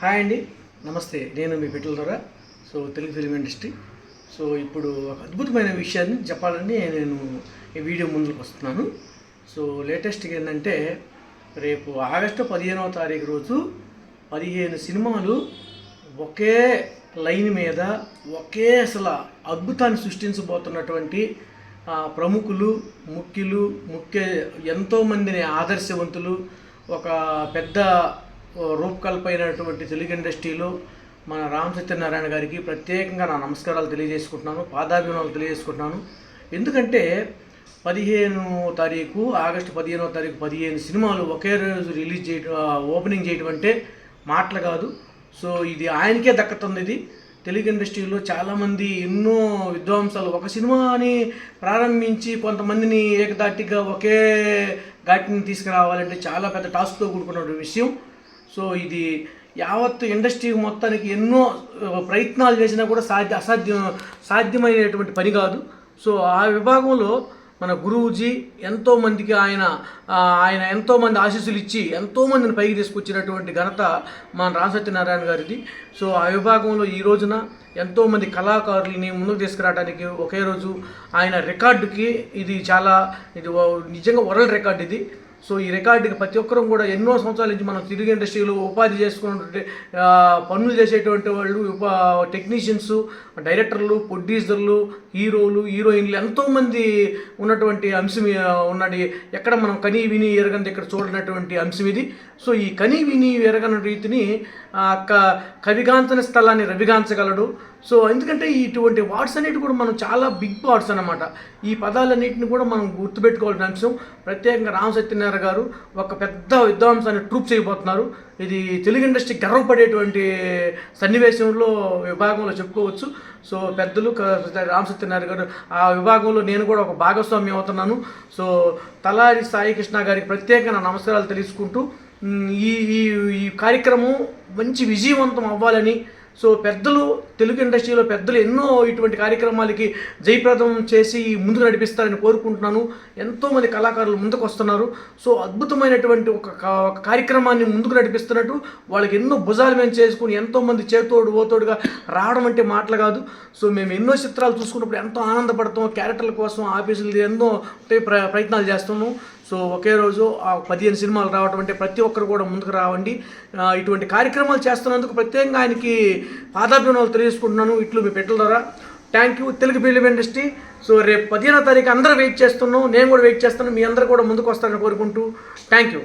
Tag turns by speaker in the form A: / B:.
A: Hi అండి. నమస్తే. నేను మీ పెట్టల ద్వారా so Telugu film industry. So ఇప్పుడు ఒక అద్భుతమైన విషయాన్ని చెప్పాలని నేను ఈ వీడియో ముందుకు వస్తున్నాను. సో లేటెస్ట్గా ఏంటంటే రేపు ఆగస్టు పదిహేనవ తారీఖు రోజు పదిహేను సినిమాలు ఒకే లైన్ మీద ఒకే అసలు అద్భుతాన్ని సృష్టించబోతున్నటువంటి ప్రముఖులు ముఖ్యులు ముఖ్య ఎంతోమందిని ఆదర్శవంతులు ఒక పెద్ద రూపకల్పైనటువంటి తెలుగు ఇండస్ట్రీలో మన రామ్ సత్యనారాయణ గారికి ప్రత్యేకంగా నా నమస్కారాలు తెలియజేసుకుంటున్నాను పాదాభిమానాలు తెలియజేసుకుంటున్నాను. ఎందుకంటే పదిహేను తారీఖు ఆగస్టు పదిహేనో తారీఖు పదిహేను సినిమాలు ఒకే రోజు రిలీజ్ చేయడం ఓపెనింగ్ చేయడం అంటే మాటలు కాదు. సో ఇది ఆయనకే దక్కుతుంది ఇది. తెలుగు ఇండస్ట్రీలో చాలామంది ఎన్నో విద్వాంసాలు ఒక సినిమాని ప్రారంభించి కొంతమందిని ఏకదాటిగా ఒకే ఘాటిని తీసుకురావాలంటే చాలా పెద్ద టాస్క్తో కూడుకున్న విషయం. సో ఇది యావత్తు ఇండస్ట్రీ మొత్తానికి ఎన్నో ప్రయత్నాలు చేసినా కూడా సాధ్య అసాధ్యం సాధ్యమైనటువంటి పని కాదు. సో ఆ విభాగంలో మన గురువుజీ ఎంతోమందికి ఆయన ఆయన ఎంతోమంది ఆశీస్సులు ఇచ్చి ఎంతోమందిని పైకి తీసుకొచ్చినటువంటి ఘనత మన రామ్ సత్యనారాయణ గారిది. సో ఆ విభాగంలో ఈ రోజున ఎంతోమంది కళాకారులని ముందుకు తీసుకురావడానికి ఒకే రోజు ఆయన రికార్డుకి ఇది చాలా ఇది నిజంగా వరల్డ్ రికార్డ్ ఇది. సో ఈ రికార్డుకి ప్రతి ఒక్కరూ కూడా ఎన్నో సంవత్సరాల నుంచి మనం తిరిగి ఇండస్ట్రీలో ఉపాధి చేసుకున్నటువంటి పనులు చేసేటువంటి వాళ్ళు ఉపా టెక్నీషియన్స్ డైరెక్టర్లు ప్రొడ్యూసర్లు హీరోలు హీరోయిన్లు ఎంతోమంది ఉన్నటువంటి అంశం ఉన్నది. ఎక్కడ మనం కని విని ఎరగని ఇక్కడ చూడనటువంటి అంశం ఇది. సో ఈ కని విని ఎరగని రీతిని క కవిగాంచని స్థలాన్ని రవిగాంచగలడు. సో ఎందుకంటే ఇటువంటి వార్డ్స్ అనేవి కూడా మనం చాలా బిగ్ వార్డ్స్ అనమాట ఈ పదాలన్నింటిని కూడా మనం గుర్తుపెట్టుకోవాల్సిన అంశం. ప్రత్యేకంగా రామ శంకర్ గారు ఒక పెద్ద విద్వాంసాన్ని ట్రూప్ చేయబోతున్నారు. ఇది తెలుగు ఇండస్ట్రీ గర్వపడేటువంటి సన్నివేశంలో విభాగంలో చెప్పుకోవచ్చు. సో పెద్దలు క- రామ సత్యనారాయణ గారు ఆ విభాగంలో నేను కూడా ఒక భాగస్వామ్యం అవుతున్నాను. సో తలారి సాయి కృష్ణ గారికి ప్రత్యేకంగా నా నమస్కారాలు తెలుసుకుంటూ ఈ ఈ కార్యక్రమం మంచి విజయవంతం అవ్వాలని సో పెద్దలు తెలుగు ఇండస్ట్రీలో పెద్దలు ఎన్నో ఇటువంటి కార్యక్రమాలకి జయప్రదం చేసి ముందుకు నడిపిస్తారని కోరుకుంటున్నాను. ఎంతోమంది కళాకారులు ముందుకు వస్తున్నారు సో అద్భుతమైనటువంటి ఒక కార్యక్రమాన్ని ముందుకు నడిపిస్తున్నట్టు వాళ్ళకి ఎన్నో భుజాలు మేము చేసుకుని ఎంతోమంది చేతోడు ఓతోడుగా రావడం అంటే మాటలు కాదు. సో మేము ఎన్నో చిత్రాలు చూసుకున్నప్పుడు ఎంతో ఆనందపడతాం. క్యారెక్టర్ల కోసం ఆఫీసులు ఎన్నో ప్రయత్నాలు చేస్తున్నాము సో ఒకే రోజు ఆ పదిహేను సినిమాలు రావడం అంటే ప్రతి ఒక్కరు కూడా ముందుకు రావండి. ఇటువంటి కార్యక్రమాలు చేస్తున్నందుకు ప్రత్యేకంగా ఆయనకి పాదాభిమానాలు తెలియజేసుకుంటున్నాను. ఇట్లు మీ పెట్టల ద్వారా. Thank you Telugu film industry. So రేపు పదిహేనో తారీఖు అందరూ వెయిట్ చేస్తున్నాం. నేను కూడా వెయిట్ చేస్తాను. మీ అందరూ కూడా ముందుకు వస్తారని కోరుకుంటూ. Thank you